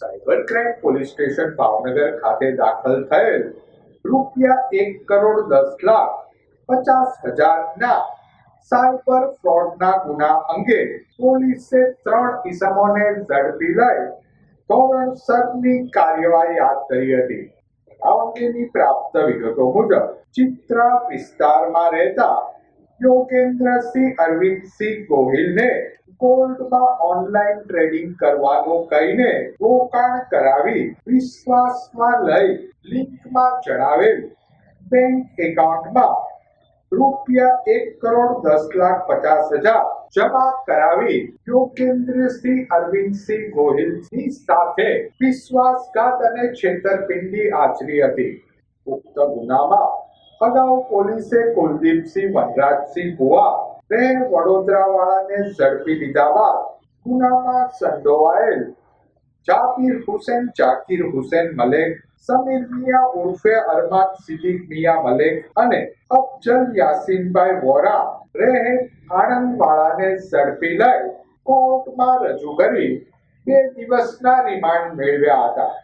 Cyber crime police station Bhavnagar ખાતે દાખલ થયેલ રૂપિયા એક કરોડ દસ લાખ પચાસ હજારના સાયબર ફ્રોડના ગુના અંગે પોલીસે ત્રણ ઇસમોને ઝડપી લઈ ધોરણસરની કાર્યવાહી હાથ ધરી હતી. આ અંગેની પ્રાપ્ત વિગતો મુજબ ચિત્રા વિસ્તારમાં રહેતા યોગેન્દ્રસિંહ અરવિંદસિંહ ગોહિલને ગોલ્ડમાં ઓનલાઈન ટ્રેડિંગ કરવાનું કહીને રોકાણ કરાવી વિશ્વાસમાં લઈ લિંકમાં જણાવેલ. બેંક એકાઉન્ટમાં રૂપિયા એક કરોડ દસ લાખ પચાસ હજાર જમા કરાવી યોગેન્દ્રસિંહ અરવિંદસિંહ ગોહિલની સાથે વિશ્વાસઘાત અને છેતરપિંડી આચરી હતી. ઉક્ત ગુનામાં અગાઉ પોલીસે કુલદીપસિંહ વનરાજસિંહ ગોવા બે વડોદરા વાળાને ઝડપી લીધા બાદ ગુનામાં સંડોવાયેલ જાકીર હુસેન જાકીર હુસેન મલેક, સમીર મિયા ઉર્ફે અરમાન સિદ્દીક મિયા મલેક અને અફજલ યાસીનભાઈ વોરા રહે આણંદ વાળાને ઝડપી લઈ કોર્ટમાં રજૂ કરી બે દિવસના રિમાન્ડ મેળવ્યા હતા.